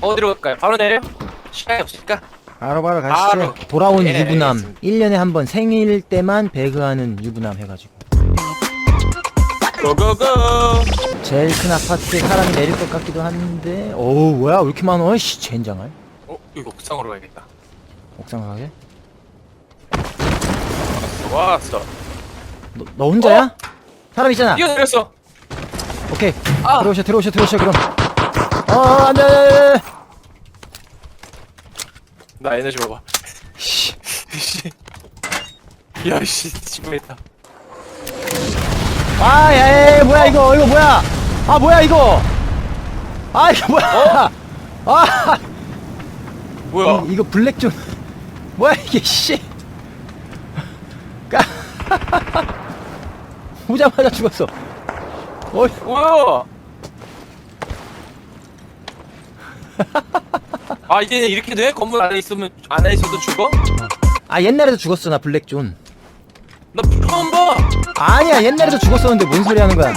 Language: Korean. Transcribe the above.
어디로 갈까요? 바로 내려? 시간이 없으니까 바로바로 가시죠. 바로. 돌아온 예, 유부남. 알겠습니다. 1년에 한 번 생일 때만 배그하는 유부남 해가지고. 고고고 제일 큰 아파트에 사람이 내릴 것 같기도 한데. 어우, 뭐야? 왜 이렇게 많어? 씨, 젠장할. 어? 이거 옥상으로 가야겠다 옥상 가게? 왔어 너, 너 혼자야? 사람 있잖아. 뛰어내렸어 오케이. 아. 들어오셔, 들어오셔, 들어오셔, 그럼. 어, 안 돼, 안 돼, 안 돼. 나 에너지 먹어 씨. 씨. 야 씨 집에 있다 아, 야, 야, 뭐야, 이거, 이거 뭐야? 아, 뭐야, 이거? 아, 이거 뭐야? 아, 뭐야 이, 이거 블랙 존. 뭐야, 이게, 씨. 까. 오자마자 죽었어. 어이, 뭐야 아 이게 이렇게 돼? 건물 안에 있으면 안에 있어도 죽어? 아, 옛날에도 죽었어, 나 블랙존. 나 처음 봐 아니야, 옛날에도 죽었었는데 뭔 소리 하는 거야?